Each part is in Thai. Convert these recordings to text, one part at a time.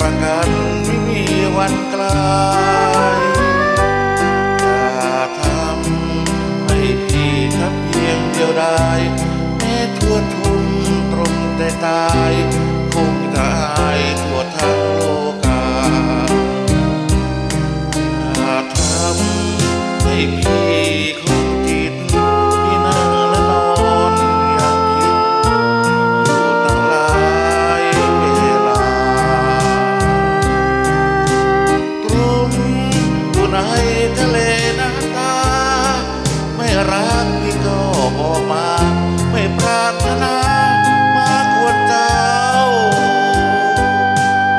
ประกันไม่มีวันกลายอย่าทำให้พี่ทับเพียงเดียวดายแม้ทั่วทุนตรงแต่ตาย ทะเลน้ำตา ไม่รักพี่ก็บอกมา ไม่ปรารถนามาควรเจ้า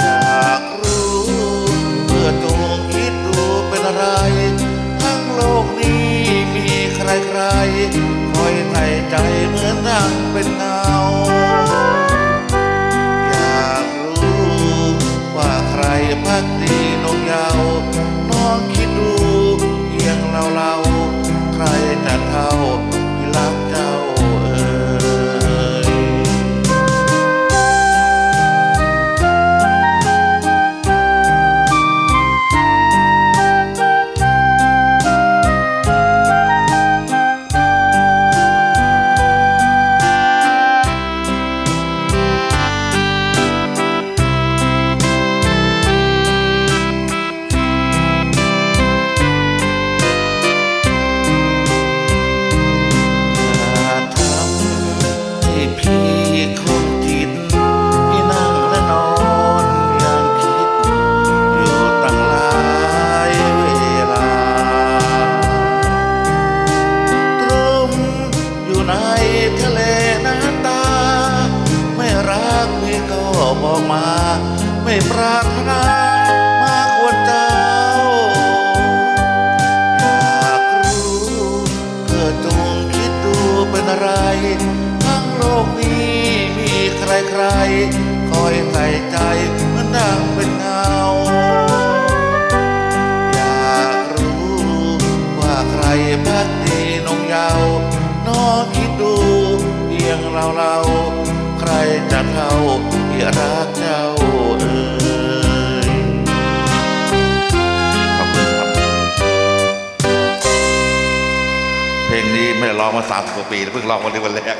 อยากรู้เพื่อจงคิดดูเป็นอะไร ทั้งโลกนี้มีใครใครๆคอยใส่ใจเหมือนดังเป็นเงา ไม่ปรารถนามาควรเจ้า อยากรู้เพื่อจงคิดดูเป็นอะไร ทั้งโลกนี้มีใครใครคอยใส่ใจเหมือนดังเป็นเงา อยากรู้ว่าใครพักดีนงเยาวน้องคิดดูเพียงเราเราใครจะเท่าที่รัก นี้ไม่ได้ร้องมาสามสิบกว่าปีแล้วเพิ่งร้องวันนี้วันแรก